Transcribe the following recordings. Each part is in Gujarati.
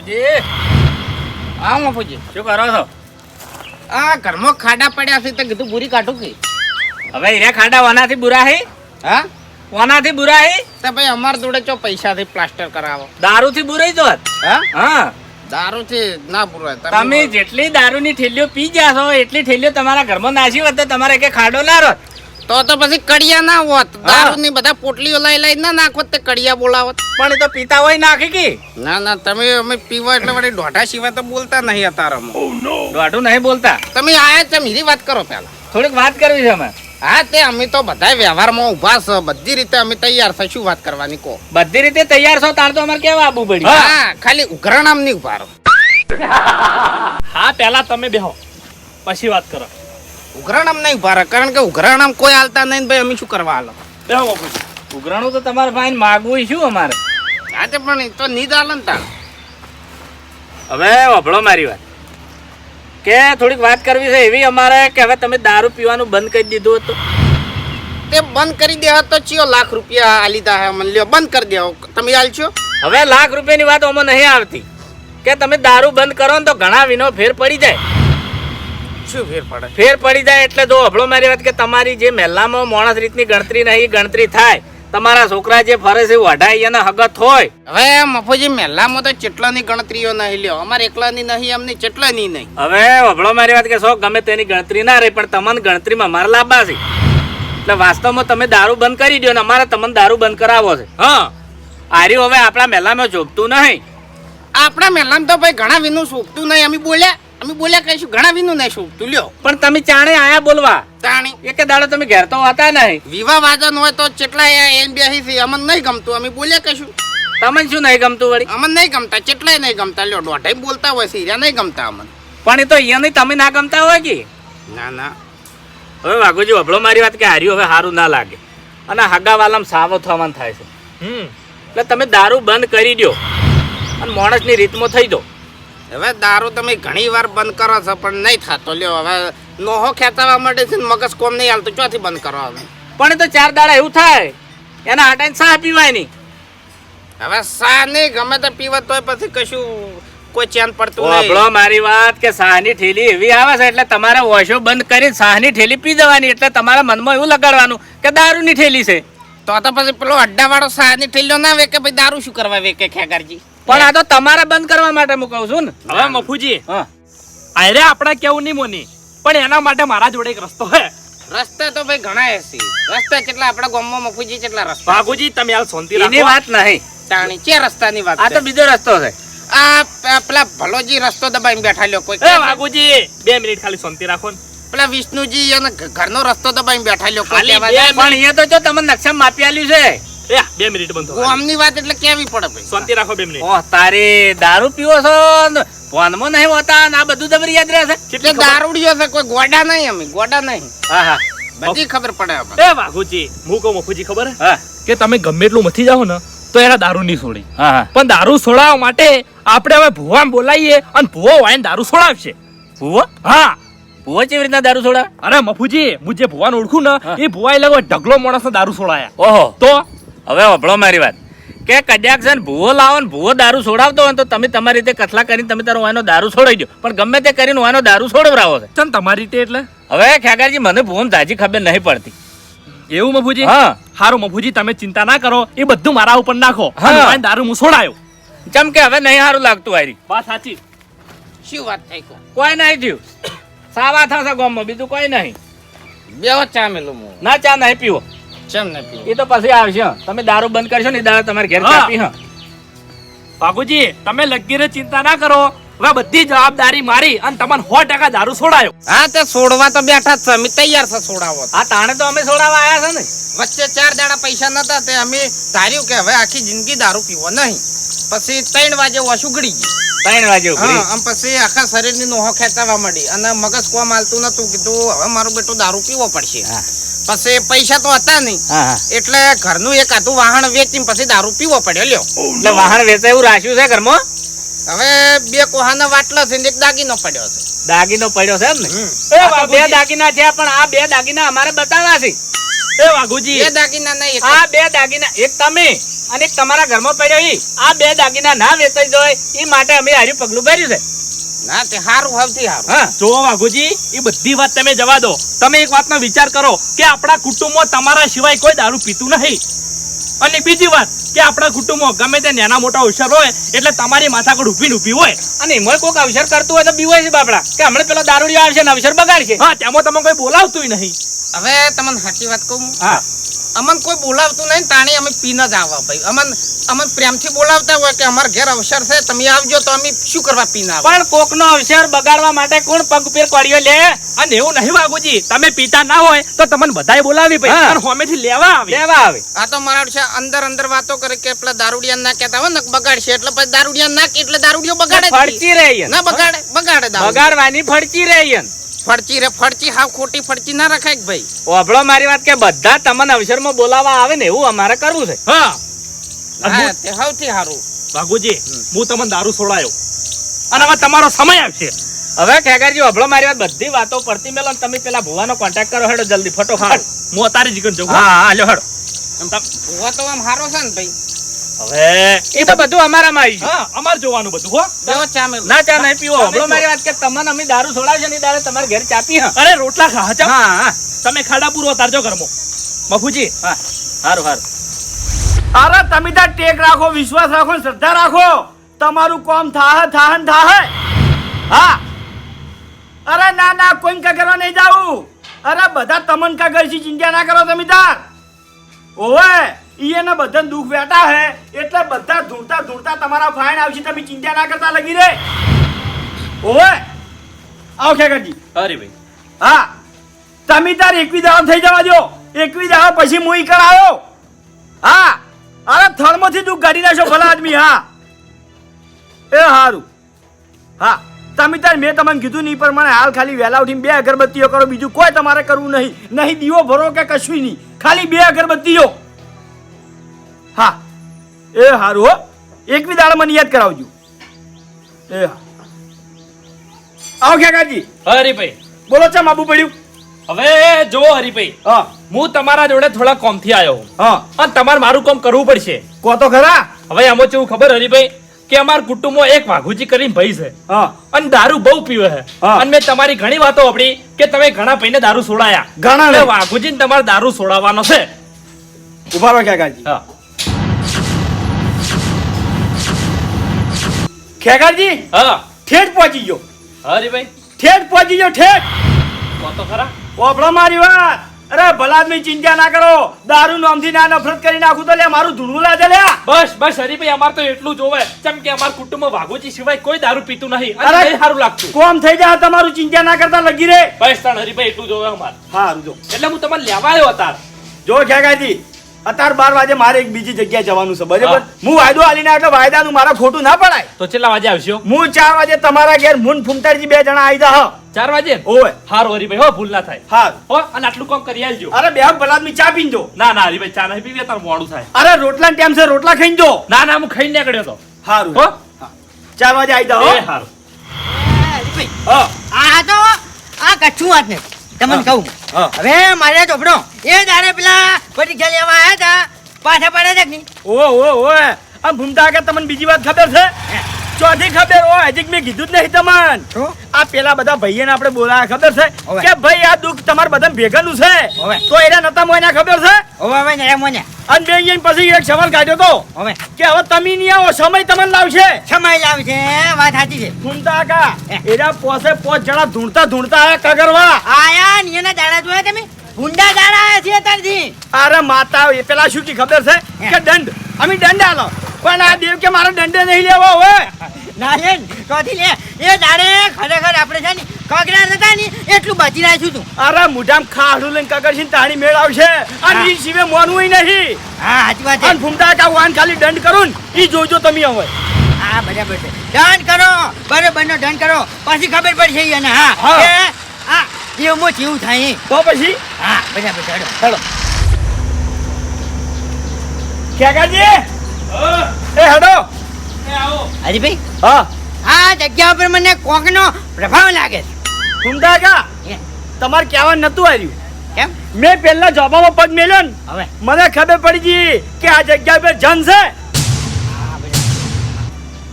બાપુજી હા મફુજી શું કરો છો? આ ઘરમાં ખાડા પડ્યા છે તો કીધું પૂરી કાઢું કે? હવે હીરા ખાડા વનાથી બુરા હે? હા? વનાથી બુરા હે? તો ભાઈ અમાર જોડે ચો પૈસાથી પ્લાસ્ટર કરાવો. દારૂથી બુરાઈ જો હા? હા. દારૂથી ના પૂરાય તમે જેટલી દારૂની ઠેલીઓ પી ગયા છો એટલી ઠેલીઓ તમારા ઘરમાં નાસી હોત તો તમારે કે ખાડો ના રોત? તો તો પછી કડિયા ના હોત. દારૂની બધા પોટલીઓ લઈ લઈ ના નાખોત તે કડિયા બોલાવત. પણ એ તો પીતા હોય નાખી કે? ના ના તમે અમે પીવા એટલે વળી દોઢા સિવાય તો બોલતા નહીં અતારામાં દોઢું નહીં બોલતા? તમે આયા છે મીરી વાત કરો પહેલા. થોડીક વાત કરવી છે અમે. હા તે અમે તો બધા વ્યવહારમાં ઊભા છે. બધી રીતે અમે તૈયાર છે. શું વાત કરવાની કો બધી રીતે તૈયાર છો તાર તો અમારે કેવા આબુ પડી? હા ખાલી ઉઘરાણામની ઊભા રહો. હા પહેલા તમે બેહો. પછી વાત કરો. ઉઘરાણામ નહીં ઊભા કારણ કે ઉઘરાણામ કોઈ હાલતા નહીં ભાઈ અમે શું કરવા હાલો? બેહો બાપુજી ઉઘરાણું તો તમારે ભાઈ માગવું શું અમારે? હા તે પણ એ તો નીદ હાલ ને તાણ હવે વભળો મારી વાત. કે થોડીક વાત કરવી છે એવી અમારે કે હવે તમે દારૂ પીવાનું બંધ કરી દીધું હતું? તે બંધ કરી દેવા તો ચિયો લાખ રૂપિયા આલી દા હે મને લ્યો બંધ કરી દેવો. તમે હાલ છો? હવે લાખ રૂપિયાની વાત અમે નહીં આવતી. કે તમે દારૂ બંધ કરો ને તો ઘણા વિનો ફેર પડી જાય. શું ફેર પડે? ફેર પડી જાય એટલે જો હભળો મારી વાત કે તમારી જે મહેલામાં માણસ રીતની ગણતરી નહીં ગણતરી થાય. તમારા છોકરા જે ફરે છે વઢાઈ અને હગત હોય. હવે મફુજી મહેલામાં તો ચેટલાની ગણતરીઓ નહીં લ્યો અમારે એકલાની નહીં અમને ચેટલાની નહીં. હવે અભળો મારી વાત કે શોખ ગમે તેની ગણતરી ના રહી પણ તમને ગણતરીમાં મારા લાભા છે. એટલે વાસ્તવમાં તમે દારૂ બંધ કરી દો ને અમારે તમને દારૂ બંધ કરાવવો છે. હા. આર્યું હવે આપણા મહેલામાં જોગતું નહીં. આપણા મહેલામાં તો ભાઈ ઘણા વિનું સોપતું નહીં અમે બોલ્યા. અમે બોલ્યા કહીશું ઘણા વિનું નહીં તું લ્યો. પણ તમે ચાણે આયા બોલવા. તાણી. એક દાડો તમે ઘેર તો હતા નહીં. વિવાહ વાદન હોય તો ચેટલા એમ બેસી છે અમને નહીં ગમતું. અમે બોલ્યા કહીશું તમને શું નહીં ગમતું વળી? અમને નહીં ગમતા ચેટલાય નહીં ગમતા. લ્યો દોઢાઈ બોલતા હોય છે હીરા નહીં ગમતા અમને. પણ એ તો અહીંયા નહીં તમે ના ગમતા હોય કે? ના ના. હવે વાઘુજી અભળો મારી વાત કે હાર્યું હવે સારું ના લાગે. અને હગાવાલામાં સાવો થવાનું થાય છે. હમ. એટલે તમે દારૂ બંધ કરી દો અને માણસની રીતમાં થઈ દો. હવે દારૂ તમે ઘણી વાર બંધ કરો છો પણ નહીં થતો. લ્યો હવે નોહો ખેંચાવા માટે છે મગજ કોમ નહીં હાલતું. ચોથી બંધ કરો હવે? પણ એ તો ચાર દાડા એવું થાય. એના હાટાઈને ચા પીવાય નહીં. હવે સા નહીં ગમે તો પીવા તોય પછી કશું કોઈ ચેન પડતું નહીં. મારી વાત કે સાહની ઠેલી એવી આવે છે એટલે તમારે વોશો બંધ કરી સાહની ઠેલી પી જવાની એટલે તમારા મનમાં એવું લગાડવાનું કે દારૂની ઠેલી છે. તો તો પછી પેલો અડ્ડા વાળો સા ની ઠેલ્યો ના વેકે ભાઈ દારૂ શું કરવા વેકે ખેગારજી? પણ આ તો તમારે બંધ કરવા માટે હું કહું છું ને. હવે મફુજી હા. અરે આપણે કેવું નહીં મોની પણ એના માટે મારા જોડે એક રસ્તો હે. રસ્તા તો ભાઈ ઘણા હશે. રસ્તા કેટલા આપણા ગામમાં મફુજી કેટલા રસ્તા ભાગુજી તમે હાલ શાંતિ એની વાત નહીં. તાણી ચે રસ્તાની વાત આ તો બીજો રસ્તો છે. આ પેલા ભલોજી રસ્તો દબાઈને બેઠા લ્યો કોઈ એ ભાગુજી બે મિનિટ ખાલી શાંતિ રાખો ને. પેલા વિષ્ણુજી અને ઘરનો રસ્તો દબાઈને બેઠા લ્યો કોઈ? પણ અહીંયા તો જો તમને નકશા માપી આલ્યું છે. એ બે મિનિટ બંધ થવા વાત એટલે કેવી પડે ભાઈ? શાંતિ રાખો બે મિનિટ. ઓહ તારે દારૂ પીવો છો? ફોનમાં નહીં હોતા આ બધું તમારી યાદ રહેશે એટલે દારૂડિયો છે કોઈ ગોડા નહીં અમે ગોડા નહીં. હા હા. બધી ખબર પડે એ ભાગુજી હું કહું મફુજી ખબર? હા. કે તમે ગમે એટલું મથી જાઓ ને તો એના દારૂ નહીં છોડી. હા હા. પણ દારૂ છોડાવવા માટે આપણે હવે ભુવા બોલાવીએ અને ભુવો વાઈને દારૂ છોડાવશે. ભુવો? હા. ભુવા કેવી રીતના દારૂ છોડા? અરે મફુજી હું જે ભુવાને ઓળખું ને એ ભુવા એ લગો ઢગલો માણસ દારૂ છોડાયા. ઓહો. તો હવે અભળો મારી વાત. કે કદાચ છે ને ભૂવો લાવો ને ભૂવો દારૂ છોડાવતો હોય ને તો તમે તમારી રીતે કથલા કરીને તમે તારો વાનો દારૂ છોડાઈ દો પણ ગમે તે કરીને એનો દારૂ છોડવરાવો છે. ચમ તમારી રીતે એટલે? હવે ખ્યાગારજી મને ભૂવન તાજી ખબર નહીં પડતી. એવું મફુજી? હા. હારું મફુજી તમે ચિંતા ના કરો. એ બધું મારા ઉપર નાખો. હા. દારૂ હું છોડાયો. ચમ કે હવે નહીં સારું લાગતું આરી વાત સાચી. શું વાત થઈ કો કોઈ નહીં થયું. સાવા થશે ગામમાં બીજું કોઈ નહીં. બે ચા મેલું ના ચા નહીં પીવો. ચમ ને પીવું. એ તો પછી આવશે તમે દારૂ બંધ કરશો ને દારૂ તમારે ઘેર હા. ચા પી હા. બાપુજી તમે લગીરે ચિંતા ના કરો. હવે બધી જવાબદારી મારી અને તમને સો ટકા દારૂ છોડાયો હા તે છોડવા તો બેઠા જ છે. અમે તૈયાર છે છોડાવો આ તાણે તો અમે છોડાવવા આવ્યા છે ને. વચ્ચે ચાર દાડા પૈસા નતા તે અમે ધાર્યું કે હવે આખી જિંદગી દારૂ પીવો નહીં. પછી ત્રણ વાગે વોશ ઉગડી ગઈ. ત્રણ વાગે. હા આમ પછી આખા શરીરની નોહો ખેંચાવા માંડી. અને મગજ કોમ હાલતું નતું કીધું હવે મારું બેટું દારૂ પીવો પડશે. હા. પછી પૈસા તો હતા નહીં. એટલે ઘરનું એક આધું વાહન વેચીને પછી દારૂ પીવો પડ્યો લ્યો. એટલે વાહન વેચાય એવું રાખ્યું છે ઘરમાં? હવે બે કોહાના વાટલા છે એક દાગીનો પડ્યો છે. દાગીનો પડ્યો છે એમ ને? બે દાગીના છે પણ આ બે દાગીના અમારે બતાવવા છે. એ વાઘુજી. બે દાગીના નહીં આ બે દાગીના એક તમે અને એક તમારા ઘરમાં પડ્યો એ આ બે દાગીના ના વેચાઈ જાય એ માટે અમે હાર્યું પગલું ભર્યું છે. ના તે હારું સૌથી હારું. હા જો વાઘુજી એ બધી વાત તમે જવા દો. તમે એક વાતનો વિચાર કરો કે આપણા કુટુંબમાં તમારા સિવાય કોઈ દારૂ પીતું નહીં. અને બીજી વાત કે આપણા કુટુંબમાં ગમે તે નાના મોટા અવસર હોય એટલે તમારી માથાકડ ઊભી ઊભી હોય. અને એમાં કોઈક અવસર કરતું હોય તો બીવાય છે બાપડા. કે હમણાં પેલો દારૂડિયો આવશે ને અવસર બગાડશે. હા તેમાં તમે કોઈ બોલાવતું નહીં. હવે તમને સાચી વાત કહું હા. અમન કોઈ બોલાવતું નહીં તાણી અમે પીને જ આવવા ભાઈ. અમન અમન પ્રેમથી બોલાવતા હોય કે અમારા ઘેર અવસર છે તમે આવજો તો અમે શું કરવા પીને આવો પણ કોકનો અવસર બગાડવા માટે કોણ પગ પેર કોળીઓ લે? અને એવું નહીં વાઘુજી તમે પીતા ના હોય તો તમને બધાય બોલાવી. ભાઈ. અને હોમેથી લેવા આવે. લેવા આવે. આ તો મારા છે અંદર અંદર વાતો કરે કે પેલા દારૂડિયા ના કહેતા હોય ને બગાડશે. એટલે પછી દારૂડિયા ના કે એટલે દારૂડિયો બગાડે ફડકી. રહી ના બગાડે બગાડે બગાડવાની ફડકી રહી ફડચી રે ફડચી હાવ ખોટી ફરચી ના રખાય કે ભાઈ? ઓભળો મારી વાત કે બધા તમને અવસરમાં બોલાવા આવે ને એવું અમારે કરવું છે? હા. હા તે સૌથી સારું. વાઘુજી હું તમને દારૂ છોડાયો અને હવે તમારો સમય આવશે. હવે ખેગારજી અભળો મારી વાત બધી વાતો પડતી મેલો તમે પેલા ભુવાનો કોન્ટેક્ટ કરો હેડો જલ્દી ફટોફટ. હું. અત્યારે જ જઉં હા. હા લ્યો હેડો. ભૂવા તો આમ સારો છે ને ભાઈ. હવે એ તો બધું અમારામાં આવી હા અમારે જોવાનું બધું હો. બેવો ચા મેલો. ના ચા નહીં પીવો. હમણો મારી વાત કે તમને અમે દારૂ છોડાવશે ને દાડે તમારે ઘેર ચા પી અરે રોટલા ખા ચા હા હા. તમે ખાડા પૂરો તારજો ઘરમો. મફુજી. હા. સારું સારું અરે તમે તાર ટેક રાખો વિશ્વાસ રાખો ને શ્રદ્ધા રાખો. તમારું કોમ થાહ થાહન થાહ. હા. અરે ના ના કોઈ કા કરવા નહીં જાવું અરે બધા તમન કા કરશી ચિંતા ના કરો તમે તાર ઓવે. ઈએને બધા દુઃખ વેતા હે એટલે બધા ધૂળતા ધૂળતા તમારા ફાઇન આવશે તમે ચિંતા ના કરતા લગી રે. ઓવે આવો ખેકરજી. અરે ભાઈ. હા તમે તાર એકવી દાવ થઈ જવા દો એકવી દાવ પછી મુઈ કરાયો. હા અરે થર્મથી તું કાઢી નાખશો ભલા આદમી હા. એ હારું. હા તમે તાર મેં તમને કીધું નહીં પ્રમાણે હાલ ખાલી વહેલા ઉઠીને બે અગરબત્તીઓ કરો બીજું કોઈ તમારે કરવું નહીં. નહીં દીવો ભરો કે કશું નહીં. ખાલી બે અગરબત્તીઓ. હા. એ હારું હો. એક બી દાડા મને યાદ કરાવજો. એ હા. આવો ખેકાજી હરીભાઈ. બોલો ચમ આબુ પડ્યું? હવે જો હરીભાઈ. હા. હું તમારા જોડે થોડા કોમથી આવ્યો હું. હા. અને તમારે મારું કામ કરવું પડશે. કો તો ખરા? હવે આમાં કેવું ખબર હરીભાઈ? કે અમારા કુટુંબમાં એક વાઘુજી કરીને ભાઈ છે. હા. અને દારૂ બહુ પીવે છે. હા. અને મેં તમારી ઘણી વાતો આપડી કે તમે ઘણા ભાઈને દારૂ છોડાયા ઘણા વાઘુજી તમારે દારૂ છોડાવવાનો છે. ઊભા રહો ખેગાજી હા. ખેગાજી હા. ઠેઠ પહોંચી ગયો. હરીભાઈ ઠેઠ પહોંચી ગયો ઠેઠ. તો ખરા. ઓભળો મારી વાત. અરે ભલા આદમી ચિંતા ના કરો. દારૂ નામથી ના નફરત કરી નાખું તો લે મારું ધૂણું લાજે લે. બસ બસ હરીભાઈ અમારે તો એટલું જોવે કેમ કે અમારા કુટુંબમાં વાઘુજી સિવાય કોઈ દારૂ પીતું નહીં. અરે! સારું લાગતું. કોમ થઈ જાય તમારું ચિંતા ના કરતા લગી રે. બસ તાણ હરીભાઈ એટલું જોવે અમારે. હારું જો એટલે હું તમને લેવા આવ્યો અત્યારે. જો ખેગાજી અત્યારે બાર વાગે મારે એક બીજી જગ્યાએ જવાનું છે બરાબર? હા. હું વાયદો આલીને એટલે વાયદાનું મારા ખોટું ના પડાય. તો કેટલા વાગે આવશો? હું ચાર વાગે તમારા ઘેર મુન ફૂમતાજી બે જણા આવી જા હા. ચાર વાગે? ઓય. હાર હરી ભાઈ હો ભૂલ ના થાય. હા હો અને આટલું કામ કરી આલજો. અરે બે ભલા મી ચા પીજો ના ના હરી ભાઈ ચા નહીં પીવી તાર મોડું થાય. અરે રોટલા ટાઈમ છે રોટલા ખાઈ જો. ના ના હું ખાઈને નીકળ્યો તો. હારું. હો? ચાર વાગે આવી હો. એ હારું. હા આ તો આ કચ્છું વાત ને તમને કહું. હવે મારે ચોપડો. એ દાડે પેલા પરીક્ષા લેવા આવ્યા હતા. પાછા પડે છે કે નહીં? ઓ ઓ ઓ આ ભૂમતા કે તમને બીજી વાત ખબર છે? ચોથી ખબર ઓ હજી મેં કીધું જ નહીં તમને? આ પેલા બધા ભાઈઓને આપણે બોલાયા ખબર છે. કે ભાઈ આ દુઃખ તમારા બધા ભેગાનું છે. તો એના નતા મોને ખબર છે? હવે હવે ને મોને અને બે પછી એક સવાલ કાઢ્યો તો હવે. કે હવે તમે નહીં આવો સમય તમને લાવશે. સમય લાવશે વાત સાચી છે. ભૂમતા કા એના પોસે પોચ જણા ધૂણતા ધૂણતા આયા કગરવા આયા ની એના દાડા જોયા તમે? ગુંડા દાડા છે અત્યારથી. અરે માતા એ પેલા શું કી ખબર છે? કે દંડ. અમે દંડ આલો. પણ આ દેવ કે મારો દંડે નહીં લેવો હવે. ના કોથી લે? એ જાણે ખરેખર આપણે છે ને કગરા હતા ને એટલું બચી નાખ્યું તું. અરે મુઢામ ખાડું લઈને કગરશી તાણી મેળ આવશે. અને ઈ સિવાય મોનવું નહીં. હા સાચી વાત અને છે. ફૂમતા કા વાન ખાલી દંડ કરું ને ઈ જોજો તમે હવે. હા બરાબર છે. દંડ કરો બરાબર નો દંડ કરો. પછી ખબર પડશે એને હા. હા. આ જીવ થાય તો પછી? હા બરાબર ચાલો. હેલો ખેગાજી એ હેડો. હરીભાઈ હા. આ જગ્યા ઉપર મને કોકનો પ્રભાવ લાગે છે. ફૂમતા કા તમારે કહેવા નતું આવ્યું. કેમ? મેં પહેલા જોબામાં પગ મેલ્યો ને. હવે? મને ખબર પડી ગઈ કે આ જગ્યા પર જન છે.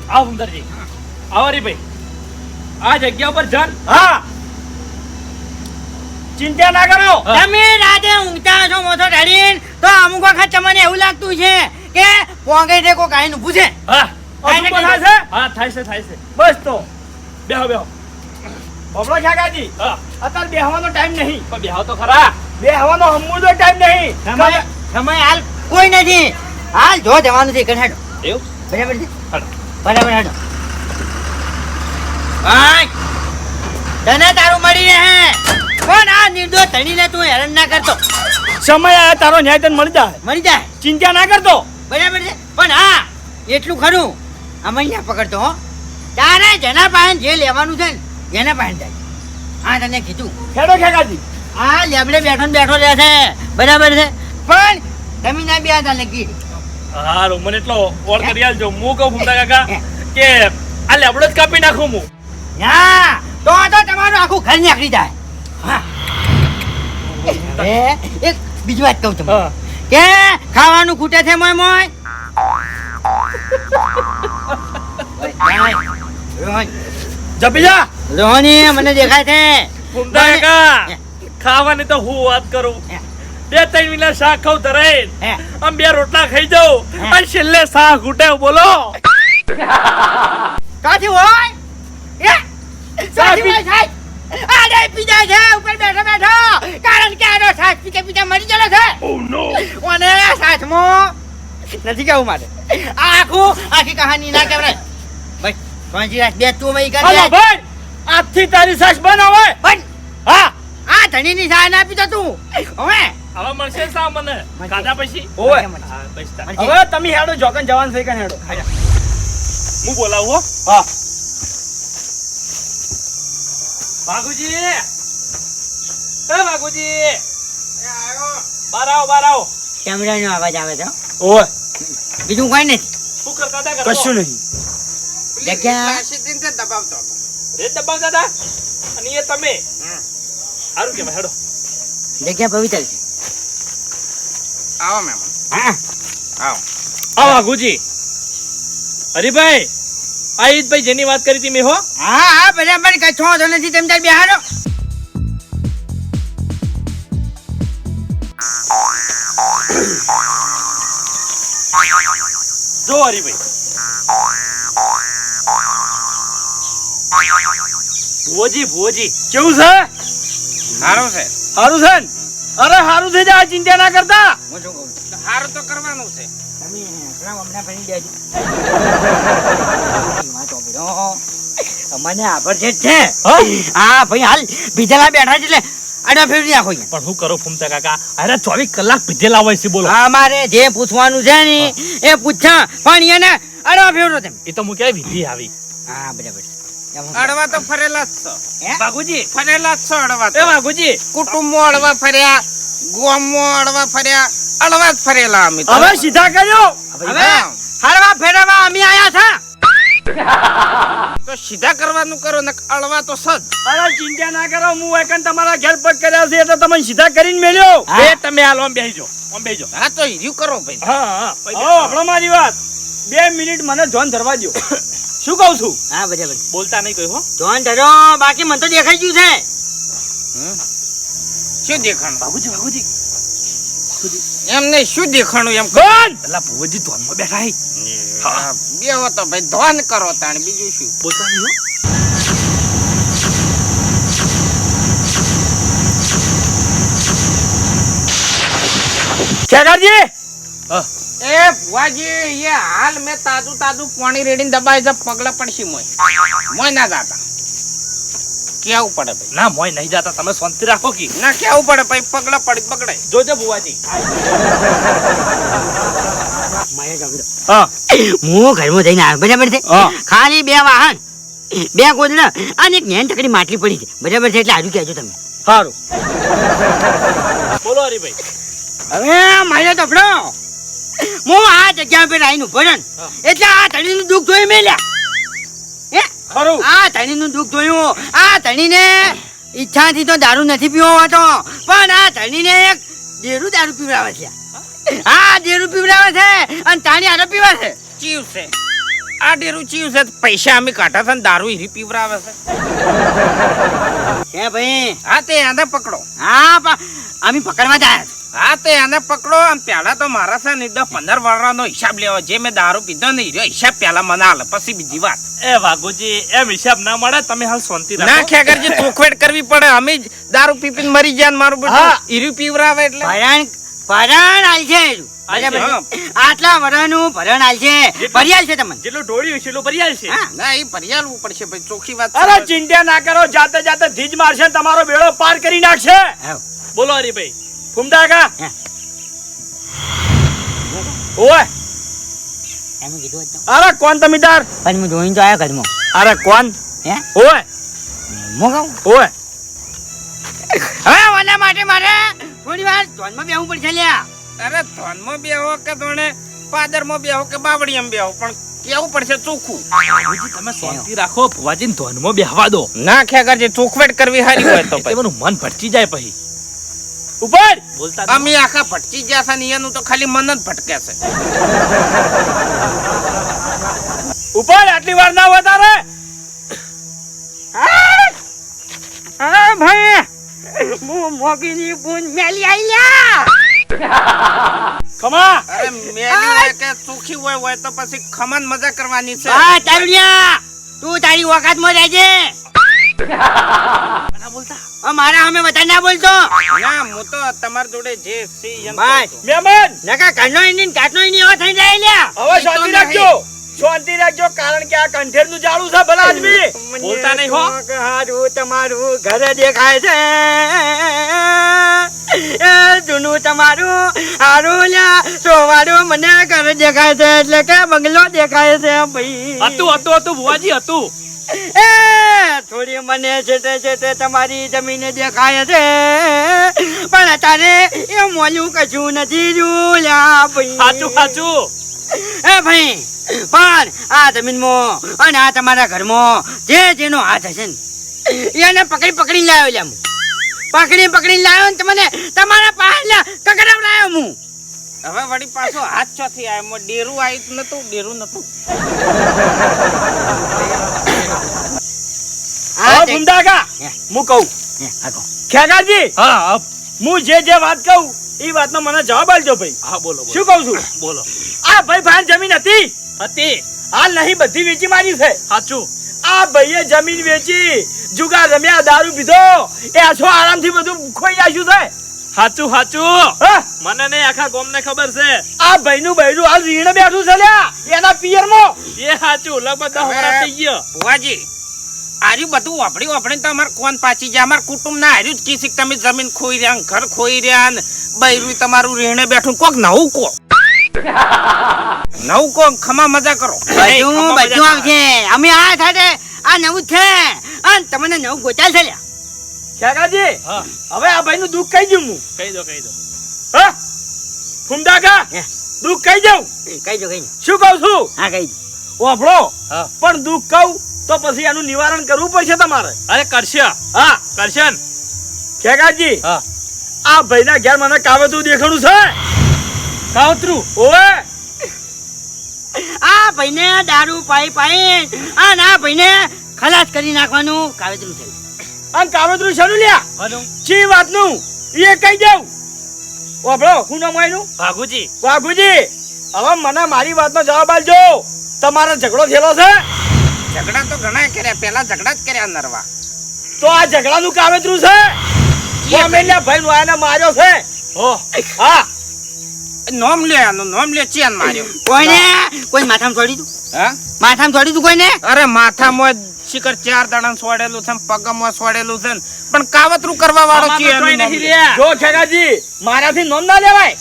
આવો સુંદરજી આવો હરીભાઈ. આ જગ્યા પર જન? હા. ચિંતા ના કરો. તમે રાતે ઊંઘતા છો મોથો ઢળીને. તો અમુક વખત તમને એવું લાગતું છે કે પોંગે છે? કોઈ કાંઈ નું પૂછે હા આ છે? હા થાય છે થાય છે. બસ તો. બેહો બેહો. બબડો કાકાજી હા. અત્યારે બેહવાનો ટાઈમ નહીં. પણ બેહો તો ખરા. બેહવાનો હમુદો ટાઈમ નહીં. સમય સમય હાલ કોઈ નથી. હાલ જો જવાનું છે હેડો. એવું? બરાબર છે. બરાબર હેડો. ભાઈ તને તારું મળી રહે. કોણ આ નિર્દોષ ધણીને તું હેરાન ના કરતો? સમય આ તારો ન્યાય તને મળી જાય. મળી જાય? ચિંતા ના કરતો. બરાબર છે? પણ હા એટલું ખરું. અમને ના પકડતો હો. તારે જેના પાસે જે લેવાનું છે ને એના પાસે જાય. હા તને કીધું. ખેડો ખેકાજી આ લેબડે બેઠો ને બેઠો રહે છે. બરાબર છે? પણ તમે ના બે હતા લગી. હારું મને એટલો ઓર કરી આલજો. હું કહું ફૂમતા કાકા કે આ લેબડો જ કાપી નાખું હું. હા તો તો તમારું આખું ઘર નીકળી જાય. હા. એક બીજી વાત કહું તમને. હા. કે ખાવાનું ખૂટે છે મોય મોય? જપી જા રોહની મને દેખાય છે. ફૂમતા ખાવાની તો હું વાત કરું. બે ત્રણ મિનિટ શાક ખાવ ધરાય. આમ બે રોટલા ખાઈ જાઉં. અને છેલ્લે શાક ઘૂટે બોલો. કાથી હોય? એ સાહેબ? આડે પીધા છે ઉપર બેઠો બેઠો. કારણ કે આનો સાસ પીતે પીતે મરી ગયેલો છે. ઓને સાસમાં નથી કેવું મારે. આ આખું આખી કહાની ના કહેવાય. ભાઈ પાંચી રાત બે તું મઈ કરી ભાઈ આજથી તારી સાસ બનાવે ભાઈ. હા. આ ધણીની સાસ ના પીતો તું. હવે? હવે મળશે સા મને. ખાધા પછી. મળશે. હવે તમે હેડો જોકન જવાન થઈ કને હેડો? હું બોલાવું હો. હા બાગુજી! એ બાગુજી બાર આવો બાર આવો. કેમેરાનો અવાજ આવે છે ઓય. બીજું કોઈ નથી. શું કરતા હતા? કશું નહીં. જગ્યા. તે દબાવતો હતો. રેત દબાવતા હતા? અને એ તમે? હમ. સારું કે હેડો. જગ્યા પવિત્ર છે. આવો મેમ. હા. આવો. આવો બાગુજી. હરીભાઈ આ ઈદભાઈ જેની વાત કરી હતી મેં હો. હા હા બરાબર કચ્છો વાંધો નથી તેમ તાર બિહારો જો હરીભાઈ. ભુવોજી ભુવોજી. કેવું છે? સારું છે. સારું છે અરે સારું થઈ જાય ચિંતા ના કરતા. હું શું કહું? સારું તો કરવાનું છે. તમે હમણાં હમણાં ભણી દેજો વાત સાંભળો. મને આભર છે જ છે હા ભાઈ હાલ બીજેલા બેઠા છે એટલે અને ફેરવી નાખો. પણ હું કરો ફૂમતા કાકા અરે ચોવીસ કલાક પીધેલા હોય છે બોલો અમારે જે પૂછવાનું છે ને એ પૂછા પણ એને અડવા ફેરવો તમે એ તો હું ક્યાંય વિધિ આવી હા બરાબર અડવા તો ફરેલા જ છો બાગુજી ફરેલા જ છો અડવા એ તો બાગુજી કુટુંબો અડવા ફર્યા ગોમો અડવા ફર્યા અડવા જ ફરેલા અમે તો. હવે સીધા કર્યો હવે? હરવા ફેરવા અમે આયા થા. તો સીધા કરવાનું કરો ને અડવા તો સજ. અરે ચિંતા ના કરો હું એકન તમારા ઘેર પગ કર્યા છે એટલે તમને સીધા કરીને મેલ્યો. બે તમે હાલો આમ બેહીજો આમ બેહીજો. હા તો હિર્યું કરો ભાઈ. હા હા. આવો આપણો મારી વાત. બે મિનિટ મને જોન ધરવા દો શું કહું છું? હા બરાબર. બોલતા નહીં કોઈ હો. જોન ધરો બાકી મને તો દેખાઈ ગયું છે. શું દેખાણ? બાબુજી બાબુજી. એમને શું દેખાણું એમ બંધ! એટલે ભુવજી ધોનમાં બેઠા હે. બે હો તો ભાઈ ધોન કરો તાણ બીજું શું? પોતાની હો. ખેગારજી એ ભુવાજી એ હાલ મેં તાજું તાજું પાણી રેડીને દબાઈ છે પગલા પડશે મોય. મોય ના જાતા. કેવું પડે ભાઈ? ના મોય નહીં જાતા. તમે શાંતિ રાખો કી. ના કેવું પડે ભાઈ? પગલા પડી બગડે. જોજો ભુવાજી. હા. હું ઘરમાં જઈને આવ્યો. બરાબર છે? ખાલી બે વાહન બે ગોદડા અને એક નેન તકડી માટલી પડી છે. બરાબર છે? એટલે આજુ કહેજો તમે. સારું બોલો હરીભાઈ. હવે મારે તો હું આ જગ્યા પર આવીને ઊભો. એટલે આ ધણીનું દુઃખ જોઈ મેલ્યા. ખરું. આ ધણીનું દુઃખ જોયું. આ ધણીને ઈચ્છાથી તો દારૂ નથી પીવો હોતો પણ આ ધણીને એક ડેરું દારૂ પીવડાવે છે. હા ડેરું પીવડાવે છે અને તાણી આરો પીવે છે. ચીવ છે આ ડેરું ચીવ છે પૈસા અમે કાઢા છે ને દારૂ હીરી પીવડાવે છે. હે ભાઈ. હા તે એને પકડો. હા અમે પકડવા જાય હા તે એને પકડો. આમ પેલા તો મારા છે ને પંદર વર્ષનો હિસાબ લેવો જે મેં દારૂ પીધો ને રહ્યો હિસાબ પેલા મને હાલ પછી બીજી વાત. એ વાઘુજી એમ હિસાબ ના મળે તમે હાલ શાંતિ ના ખેગરજી ચોખવેટ કરવી પડે. અમે જ દારૂ પી મરી ગયા ને મારું બધું. હીરું પીવરાવે એટલે. ભરણ ભરણ આલ છે? આટલા વરાનું ભરણ આલ છે ભરી છે તમને. જેટલું ઢોળ્યું છે એટલું ભરી છે હા. ના એ પર્યાલવું પડશે ભાઈ ચોખ્ખી વાત અરે ચિંતા ના કરો જાતે જાતે ધીજ મારશે તમારો બેડો પાર કરી નાખશે. બોલો હરીભાઈ. ફૂમતા કા હા. ઓય! એમ કીધું હતું. અરે કોણ તમીદાર પણ હું જોઈને તો આવ્યો ઘરમાં. અરે કોણ? હે? ઓય! કહું? ઓય! હવે ઓના માટે મારે થોડી વાર ધોનમાં બેહવું પડશે લ્યા. અરે ધોનમાં બેહો કે ધોણે? પાદરમાં બેહો કે બાવળીમાં બેહો? પણ કેવું પડશે ચોખ્ખું? તમે શાંતિ રાખો ભુવાજીને ધોનમાં બેહવા દો. ના ખ્યા કરજે ચોખવેટ કરવી હારી હોય તો પછી. મને મન ભટકી જાય પછી. ઉપર. બોલતા. અમે આખા ભટકી ગયા છે ને એનું તો ખાલી મન જ ભટકે છે. ઉપર આટલી વાર ના વધારે હા ભાઈ હું મોગીની બૂન મેલી આઈ ખમા. અરે મેલી હોય કે સુખી હોય હોય તો પછી ખમન મજા કરવાની છે. હા તારુણ્યા તું તારી રહેજે. ના બોલતા હવે મારા અમે વધારે ના બોલતો. ના હું તો તમારી જોડે જે છે. ભાઈ. મહેમાન નકા ઘરનો ઈંડી ને ઘાટનો ઈંડી થઈ જાય લ્યા. હવે શાંતિ રાખજો. શાંતિ રાખજો કારણ કે આ કંઠેરનું જાળું છે ભલા આદમી. બોલતા નહીં હો. મને કોક હારું તમારું ઘર દેખાય છે. એ જૂનું તમારું હારું લ્યા. સોવારું મને ઘર દેખાય છે એટલે કે બંગલો દેખાય છે ભાઈ. હતું હતું હતું ભુવાજી હતું. એ થોડી મને છેટે છેટે તમારી જમીન દેખાય છે. પણ અત્યારે એ મોલું કશું નથી જોયા ભાઈ. સાચું સાચું એ ભાઈ પણ આ જમીનમાં અને આ તમારા ઘરમાં જે જેનો હાથ હશે ને એને પકડી પકડી લાવ્યો લ્યા પકડી પકડી લાવ્યો ને તમને તમારા પાસે કકડાવડાયો હું હવે વળી પાછો હાથ ચોથી આવ્યો. ડેરું આવ્યું નતું ડેરું નતું. હા, હવે કા હું. કહું. ખેગાજી હા, હા જે જે વાત કહું એ વાતનો મને જવાબ આપજો ભાઈ. હા બોલો શું કહું છું? બોલો. આ ભાઈ ભાન જમીન હતી? હતી. આ નહીં બધી વેચી મારી છે. સાચું. આ ભાઈએ જમીન વેચી જુગાર રમ્યા દારૂ પીધો. એ આછો આરામથી બધું ખોઈ નાખ્યું છે. સાચું સાચું. હા? મને નહીં આખા ગોમ ને ખબર છે. આ ભાઈ નું બૈરું હાલ રીણ બેઠું છે એના એના પિયરમાં. એ સાચું લગભગ દસ વર્ષ થઈ ગયો. ભુવાજી આર્યું બધું વાપરી વાપરીને તો અમારે કોણ પાછી જાય? અમારા કુટુંબ ના હાર્યું જ કીધી કે તમે જમીન ખોઈ રહ્યા ઘર ખોઈ રહ્યા ને બૈરું તમારું રેણે બેઠું. કોક નવું કો નવું કો ખમા મજા કરો. બધું બધું આવશે. અમે આ સાથે આ નવું છે. અને તમને નવું ગોચાલ છે લ્યા. હવે આ ભાઈનું દુઃખ કહી દઉં હું. કહી દો કહી દો. હા? કા હે. દુઃખ કહી દઉં? કહી દો કહી દો. શું કહું છું? હા કહી દો. ઓફળો પણ દુઃખ કહું તો પછી એનું નિવારણ કરવું પડશે તમારે. અરે કરશે. હા. કરશે ને. ખેગાજી હા. આ ભાઈના ઘેર મને કાવતરું દેખાણું છે. કાવતરું? ઓવે. આ ભાઈને દારૂ પાઈ પાઈ અને આ ભાઈને ખલાસ કરી નાખવાનું કાવેતરું છે આમ કાવતરું શરૂ લ્યા? હલો. ચી વાતનું? એ કહી દઉં. ઓબળો હું નામ એનું ભાગુજી વાઘુજી હવે મને મારી વાતનો જવાબ આપજો. તમારો ઝઘડો થયેલો છે? ઝઘડા તો ઘણા કર્યા પેલા ઝઘડા જ કર્યા નરવા. તો આ ઝઘડાનું કાવતરું છે? કોમેલિયા ભાઈ. નો આને માર્યો છે? હો હા. નોમ લે આનો નોમ લે ચેન માર્યો. કોઈને? કોઈ માથામાં છોડી તું? હા? માથામાં છોડી તું કોઈને? અરે માથામાં શિખર ચાર દાડા સોડેલું છે પગમાં સોડેલું છે પણ કાવતરું કરવા વાળો છે. જો ખેગાજી મારાથી નોમ ના લેવાય.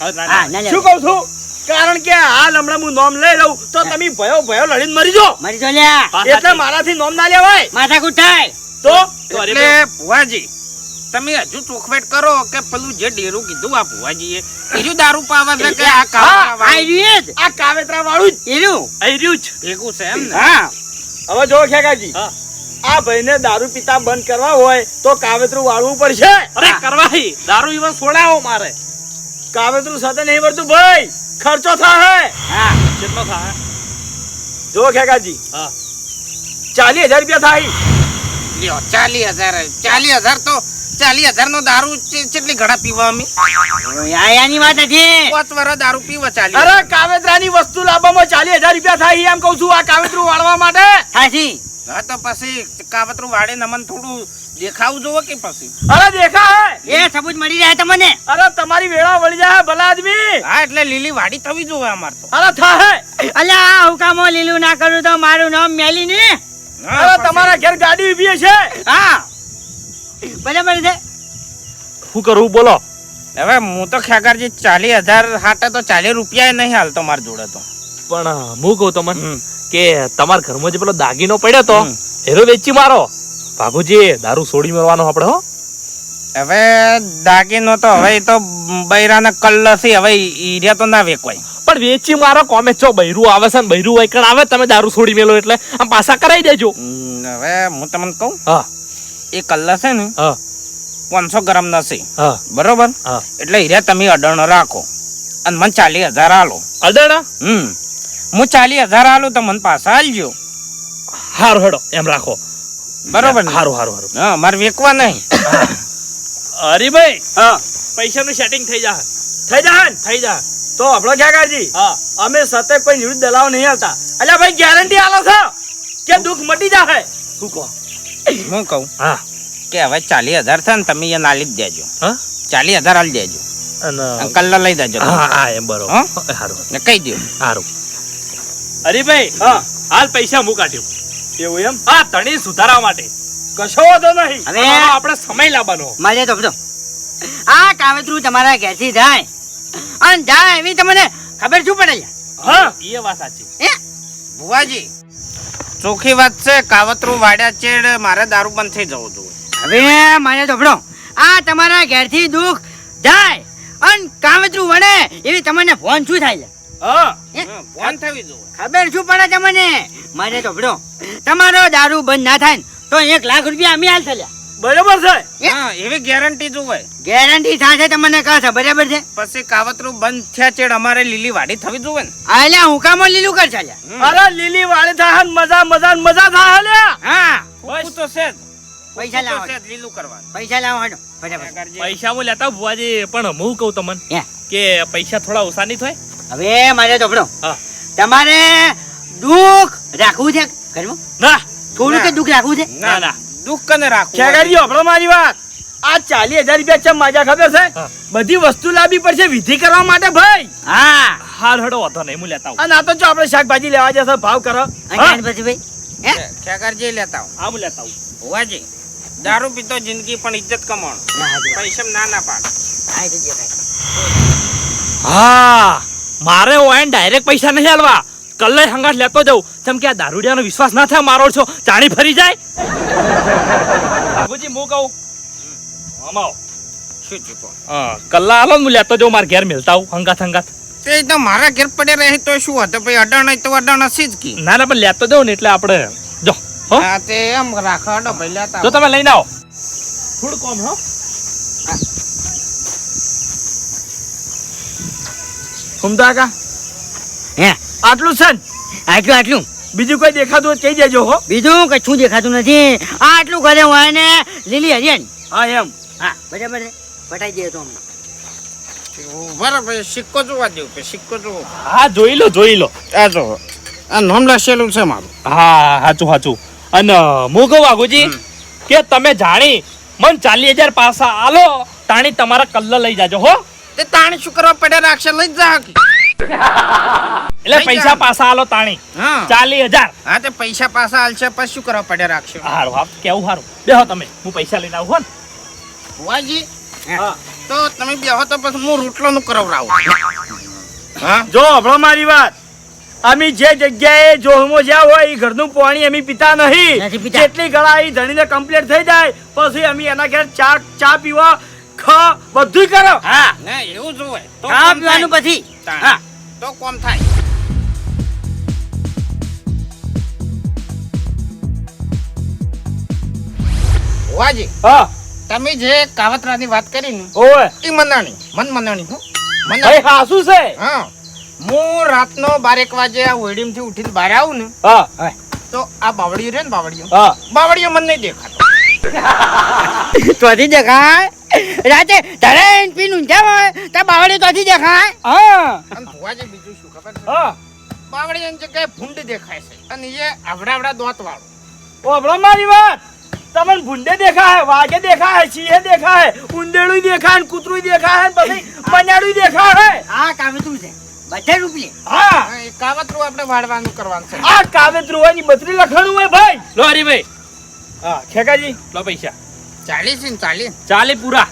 શું કઉ કહું છું? કારણ કે હાલ હમણાં હું નોમ લઈ લઉં તો તમે ભયો ભયો લડીને મરી જો મરી જો લ્યા. એટલે મારાથી નોમ ના લેવાય. માથા કુટાય તો એટલે ભુવાજી તમે હજુ ચોખવેટ કરો કે પેલું જે ડેરું કીધું આ ભુવાજીએ. બીજું દારૂ પાવે છે કે આ કાવેતરા આ જ. આ કાવેતરા વાળું જ. એર્યું અહીં જ. ભેગું છે એમ ને? હા. હવે જો ખેકાજી હા. આ ભાઈને દારૂ પીતા બંધ કરવા હોય તો કાવેતરું વાળવું પડશે. અરે કરવાહી. દારૂ ઈવન છોડાવો મારે. કાવેતરું સાથે નહીં પડતું ભાઈ. ખર્ચો થાય હા? કેટલો થાય? જો ખેગાજી હા. ચાલીસ હજાર રૂપિયા થાય. લ્યો ચાલી હજાર ચાલી હજાર તો ચાલી હજાર નો દારૂ કેટલી ઘડા પીવા અમે? આયાની વાત નથી પાંચ વર્ષ દારૂ પીવા ચાલી અરે કાવેતરાની વસ્તુ લાવવામાં ચાલીસ હજાર રૂપિયા થાય એમ કહું છું આ કાવેતરું વાળવા માટે. સાચી હા તો પછી કાવેતરું વાળે નમન થોડું દેખાવું જોવો કે પછી? અરે દેખા હે એ સબૂત મળી જાય તમને. અરે તમારી વેળા વળી જાય ભલા આદમી! હા એટલે લીલી વાડી થવી જોવે અમાર તો. અરે થાય! અલ્યા આ હુકામો લીલું ના કરું તો મારું નામ મેલી ને. અરે તમારા ઘેર ગાડી ઊભી છે હા. બરાબર છે. શું કરું બોલો? હવે હું તો ખેગારજી ચાલી હજાર હાટે તો ચાલી રૂપિયા નહીં હાલતો માર જોડે તો. પણ હું કહું તમને. કે તમારા ઘરમાં જે પેલો દાગીનો પડ્યો તો. હેરો વેચી મારો. ભાગુજી દારૂ છોડી મેળવાનો આપણે હો. હવે દાગીનો તો હવે તો બૈરાને કલ્લસી હવે ઈર્યા તો ના વેકવાય. પણ વેચી મારો કોમે ચો બૈરું આવે છે ને બૈરું વૈકણ આવે તમે દારૂ છોડી મેલો એટલે આમ પાછા કરાવી દેજો. હવે હું તમને કહું હા. એ કલ્લા છે ને હા. પાંચસો ગ્રામ નથી હા. બરોબર? હા. એટલે હીરા તમે અડણ રાખો અને મને ચાલી હજાર આલો. અડણ? હમ. હું ચાલી હજાર આલું તો મને પાછા આલજો. હારું હેડો એમ રાખો. બરોબર ને? હારું હારું હારું. હા મારે વેકવા નહીં. અરે ભાઈ હા. પૈસાનું સેટિંગ થઈ જાય થઈ ને? થઈ જાય તો આપણો ખેગાજી હા. અમે સતત કોઈ નિવૃત્ત દલાવ નહીં આવતા. અલ્યા ભાઈ ગેરંટી આલો છો કે દુઃખ મટી જાહે? શું કહો? હું કહું? હા. કે હવે ચાલીસ હજાર થાય ને તમે એ નાલી જ દેજો. હા? ચાલીસ હજાર આલી દેજો. અને અને લઈ દેજો. તમે. હા હા એમ બરોબર. હા? હારું ને કહી દો હારું. અરે ભાઈ હા. હાલ પૈસા હું કાઢ્યું. એવું એમ? હા તણી સુધારવા માટે. કશો વાંધો નહીં. હવે આપણે સમય લાવવાનો. મારે તો બધો. આ કાવતરું તમારા ઘેરથી જાય. અને જાય એવી તમને ખબર શું પડે હા. એ વાત સાચી. હે? ભુવાજી ચોખ્ખી વાત છે કાવતરું વાડ્યા ચેડ મારે દારૂ બંધ થઈ જવું જોઈએ હવે મારે તો ભણો આ તમારા ઘેરથી દુઃખ જાય. અને કાવતરું વડે એવી તમને ફોન શું થાય થવી જોઈએ ખબર શું પડે તમને? મારે તો ભણો તમારો દારૂ બંધ ના થાય તો એક લાખ રૂપિયા અમે હાલ થયા બરોબર છે? હા? એવી ગેરંટી જોવે. ગેરંટી સાથે તમને કહે છે બરાબર છે? પછી કાવતરું બંધ થયા ચેડ અમારે લીલી વાડી થવી જોવે ને. આલે હું કામો લીલું કર ચાલ્યા અરે લીલી વાળી થાય મજા મજા મજા થાય લ્યા. હા. ફૂફૂ તો છે પૈસા લાવો. છે લીલું કરવા. પૈસા લાવો હડો બરાબર પૈસા હું લેતા ભુવાજી પણ હું કહું તમને કે પૈસા થોડા ઓછા નહીં થાય. હવે મારે તો તમારે દુઃખ રાખવું છે ઘરમાં ના. થોડું કે દુઃખ રાખવું છે? ના ના. દુઃખ કને રાખવું ખેગાજી આપણો મારી વાત. આ ચાલી હજાર રૂપિયા ચમ મજા ખબર છે? બધી વસ્તુ લાવવી પડશે વિધિ કરવા માટે ભાઈ. હા. હાલ હડો વાંધો નહીં હું લેતા આવું. અને આ તો જો આપણે શાકભાજી લેવા જશે ભાવ કરો. પછી ભાઈ હે? ખેગારજી લેતા આવું. હા હું લેતા આવું. હોવાજી દારૂ પીતો જિંદગી પણ ઇજ્જત કમાણ ના, પૈસા ના ના પાડ. હા. મારે ઓયન ડાયરેક્ટ પૈસા નહીં હાલવા કલ્લે હંગાટ લેતો જાઉં. જેમ કે આ દારૂડિયાનો વિશ્વાસ ના થાય મારો છો ચાણી ફરી જાય. બાબુજી હું કહું. આમ શું ચૂકો હા કલ્લા હાલો હું લેતો જાઉં મારા ઘેર મિલતા આવું હંગાત હંગાત. તે તો મારા ઘેર પડે રહે તો શું હતું? ભાઈ અડાણ તો અડાણ હશે જ કી. ના ના પણ લેતો જાઉં ને એટલે આપણે જો હો. હા તે એમ રાખો અડો ભાઈ લેતા જો તમે લઈને આવો. થોડું કોમ હો. હુમદા કા હે? આટલું છે ને? આટલું આટલું. બીજું કોઈ દેખાતું હોય કહી દેજો હો. બીજું કશું દેખાતું નથી. આ આટલું ઘરે હોય ને લીલી હરિયન. હા એમ. હા બરાબર છે. પટાઈ દેજો તો અમને. બરાબર સિક્કો જોવા દેવું કે સિક્કો જોવો. હા જોઈ લો જોઈ લો. આ જો આ નામ લખેલું છે મારું. હા સાચું સાચું અને હું કહું વાઘુજી કે તમે જાણી મન ચાલીસ હજાર પાસા આલો તાણી તમારા કલ્લા લઈ જાજો હો. તે તાણી શું કરવા પડે રાખશે લઈ જા એટલે પૈસા. પાસા આલો તાણી. ચાલી હજાર. હા તે પૈસા પાછા હાલશે પછી શું કરવા પડે રાખશે? હારું હા કેવું હારું? બેહો તમે. હું પૈસા લઈને આવું હો ને. વાજી તો તમે બેહો તો પછી હું રોટલો નું કરાવડાવું હા? જો હભળો મારી વાત. અમે જે જગ્યાએ જોહમો જ્યાં હોય એ ઘરનું પાણી અમે પીતા નહીં. જેટલી ગળા એ ધણીને કમ્પ્લીટ થઈ જાય પછી અમે એના ઘેર ચા ચા પીવા ખ બધું કરો. હા ને એવું જ હોય. તો ખાવા પીવાનું પછી. હા. તો કોમ થાય. વાજી હા. તમે જે કાવતરાની વાત કરી ને ઓય એ મનાણી મન મનાણી હો. મનાણી. હાસુ છે. હા. હું રાતનો બારેક વાગે આ વેડીમથી ઉઠીને બહાર આવું ને હા. તો આ બાવળીઓ રે ને બાવળીઓ. હા. બાવળીઓ મને નહીં દેખાતો. તોથી દેખાય? રાતે ધરાઈને પી ઊંઝા હોય તો બાવળી તોથી દેખાય. હા. અને ભુવાજી બીજું શું ખબર છે? હા. બાવળીઓની જગ્યાએ ભૂંડ દેખાય છે અને એ આવડા આવડા દોત વાળું ઓભળો મારી વાત. તમને ભૂંડે દેખાય વાઘે દેખાય સિંહે દેખાય ઉંદેડું દેખાય ને કૂતરું દેખાય ને પછી મનાડું દેખાય. આ કાવતરું છે. બધે રૂપિયે હા. એ કાવતરું આપણે વાળવાનું કરવાનું છે. આ કાવતરું હોયની બત્રી લખણું હોય ભાઈ. લો હરીભાઈ. હા ખેકાજી લો પૈસા. ચાલીસ ને ચાલીસ. ચાલી પૂરા.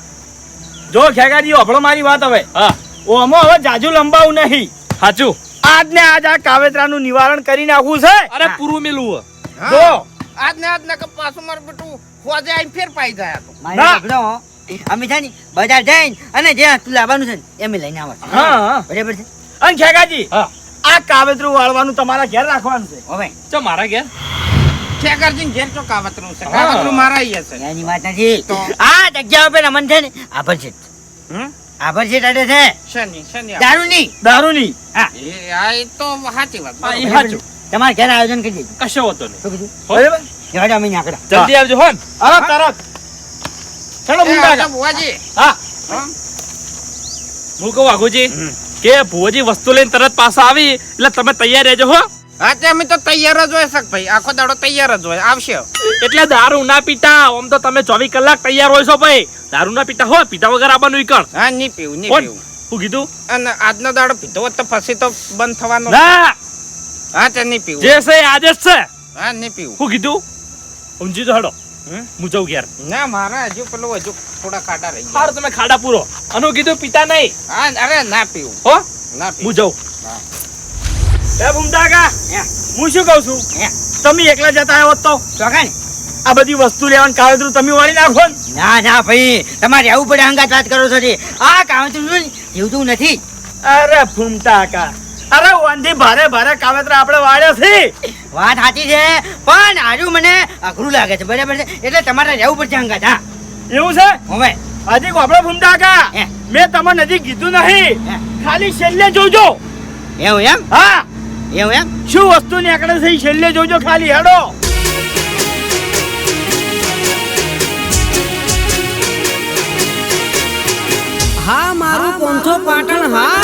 જો ખેકાજી ઓભળો મારી વાત હવે. હા. ઓમો હવે જાજુ લંબાવું નહીં. સાચું. આજ ને આજ આ કાવેત્રાનું નિવારણ કરી નાખવું છે. અરે પૂરું મેલું જો. આજ ને આજ ને પાછું મારું બેટું ખોજે આઈ ફેર પાઈ જાય તો. મારે. અમે છે ને બજાર જઈને અને જે તું લાવવાનું છે ને એમ લઈને આવે હા હા. બરાબર છે? અને ખેકાજી આ કાવેત્રું વાળવાનું તમારા ઘેર રાખવાનું છે. હવે. ચો મારા ઘેર? ખેકરજી ઘેર તો કાવતરું છે. કાવતરું મારા અહીંયા છે. એની વાત નથી આ જગ્યા ઉપર અમન છે ને આભર છે આભર છે એટલે છે. શેની શેની આ? દારૂ નહીં એ આ તો સાચી વાત હા, સાચું. તમારે ઘેર આયોજન કરી કશો હોતો નહીં? બરાબર? હેડો અમે નીકળ્યા જલ્દી આવજો હોન અરે તરત ચલો મુંડા બુવાજી હા. કહું વાઘુજી કે ભુવજી વસ્તુ લઈને તરત પાછા આવી એટલે તમે તૈયાર રહેજો હો. હા તે અમે તો તૈયાર જ હોય શક ભાઈ. આખો દાડો તૈયાર જ હોય. આવશે. એટલે દારૂ ના પીતા. આમ તો તમે ચોવીસ કલાક તૈયાર હોય છો ભાઈ. દારૂ ના પીતા હો પીતા વગર આવવાનું ઈકણ હા નહીં પીવું નહીં પીવું. હું કીધું? અને આજનો દાડો પીધો હોત તો પછી તો બંધ થવાનો. ના! હા તે નહીં પીવું. જે છે આજે જ છે. હા નહીં પીવું. હું કીધું? ઊંઝી તો હડો. હું જઉં ઘેર. ના મારા હજુ પેલું હજુ થોડા ખાડા રહી હાર તમે ખાડા પૂરો. અને કીધું પીતા નહીં. હા અરે ના પીવું. હો? ના હું જઉં. જઉં એ ભૂમતા કા હું શું કહું છું. તમે એકલા જતા આવ્યો તો? ચોકા ને? આ બધી વસ્તુ લેવાનું કાવતરું તમે વાળી નાખો ના. ના ભાઈ. તમારે આવું પડે અંગાત વાત કરો છો આ કાવતરું જીવતું નથી. અરે ફૂમતા કા અરે વાંધી ભારે ભારે કાવતરા આપણે વાળે છે. વાત સાચી છે પણ આજુ મને અઘરું લાગે છે બરાબર છે? એટલે તમારે રહેવું પડશે અંગાત હા. એવું છે? હવે. હજી આપણે ફૂમતા કા હે. મેં તમને હજી કીધું નહીં. ખાલી છેલ્લે જોજો. એવું એમ? હા. એવું એમ? શું વસ્તુ નીકળે છે છેલ્લે જોજો ખાલી હેડો. હા મારું પંથો પાટણ હા.